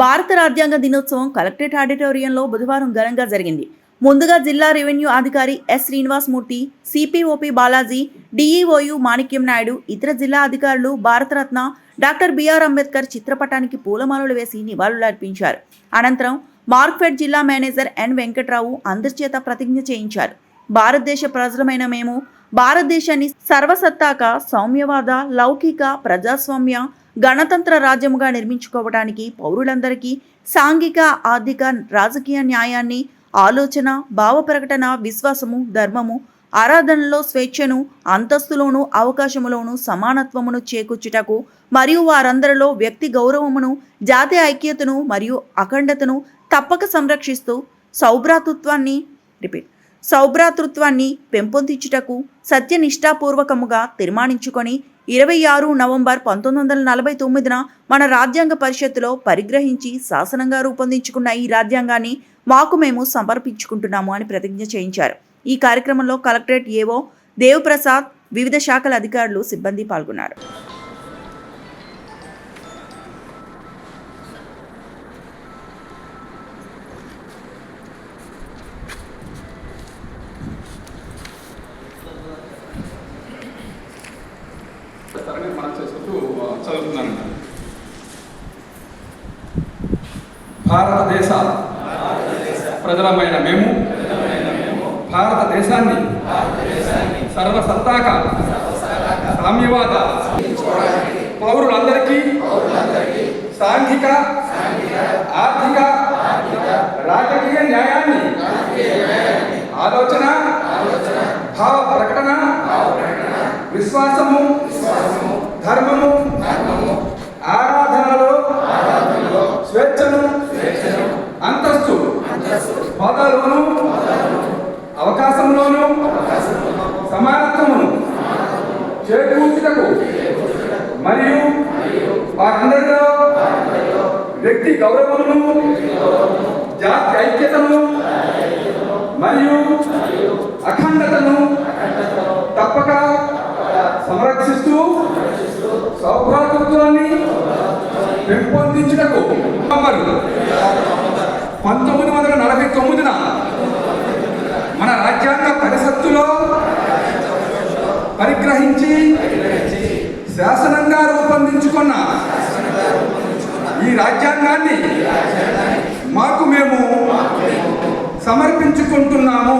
భారత రాజ్యాంగ దినోత్సవం కలెక్టరేట్ ఆడిటోరియంలో బుధవారం ఘనంగా జరిగింది. ముందుగా జిల్లా రెవెన్యూ అధికారి S Srinivasmurthy CPO P Balaji DEO U Manikyam Naidu ఇతర జిల్లా అధికారులు భారతరత్న డాక్టర్ బిఆర్ అంబేద్కర్ చిత్రపటానికి పూలమాలలు వేసి నివాళులర్పించారు. అనంతరం మార్క్ఫెడ్ జిల్లా మేనేజర్ ఎన్ వెంకట్రావు అందరిచేత ప్రతిజ్ఞ చేయించారు. భారతదేశ ప్రజలమైన మేము భారతదేశాన్ని సర్వసత్తాక సౌమ్యవాద లౌకిక ప్రజాస్వామ్య గణతంత్ర రాజ్యముగా నిర్మించుకోవడానికి పౌరులందరికీ సాంఘిక ఆర్థిక రాజకీయ న్యాయాన్ని ఆలోచన భావ ప్రకటన విశ్వాసము ధర్మము ఆరాధనలో స్వేచ్ఛను అంతస్తులోను అవకాశములోను సమానత్వమును చేకూర్చుటకు మరియు వారందరిలో వ్యక్తి గౌరవమును జాతి ఐక్యతను మరియు అఖండతను తప్పక సంరక్షిస్తూ సౌభ్రాతృత్వాన్ని రిపీట్ సౌభ్రాతృత్వాన్ని పెంపొందించుటకు సత్యనిష్టాపూర్వకముగా తీర్మానించుకొని ఇరవై ఆరు నవంబర్ పంతొమ్మిది వందల నలభై తొమ్మిదిన మన రాజ్యాంగ పరిషత్తులో పరిగ్రహించి శాసనంగా రూపొందించుకున్న ఈ రాజ్యాంగాన్ని మాకు మేము సమర్పించుకుంటున్నాము అని ప్రతిజ్ఞ చేయించారు. ఈ కార్యక్రమంలో కలెక్టరేట్ ఏవో దేవప్రసాద్ వివిధ శాఖల అధికారులు సిబ్బంది పాల్గొన్నారు. చేస్తారని మనం చేసుకుంటూ చదువుతున్నాను భారతదేశ ప్రజలమైన మేము భారతదేశాన్ని సర్వసత్తాక సామ్యవాద పౌరులందరికీ సాంఘిక ఆర్థిక రాజకీయ న్యాయాన్ని ఆలోచన భావ ప్రకటన విశ్వాసము ధర్మము ఆరాధనలో స్వేచ్ఛను అంతస్తు హోదాలోను అవకాశంలోను సమానత్వమును చేకూర్చుటకు మరియు వారందరిలో వ్యక్తి గౌరవమును జాతి ఐక్యతను మరియు అఖండతను తప్పక సంరక్షిస్తూ సౌభ్రాతృత్వాన్ని రూపొందించుటకు నవంబర్ పంతొమ్మిది వందల నలభై తొమ్మిదిన మన రాజ్యాంగ పరిషత్తులో పరిగ్రహించి శాసనంగా రూపొందించుకున్న ఈ రాజ్యాంగాన్ని మాకు మేము సమర్పించుకుంటున్నాము.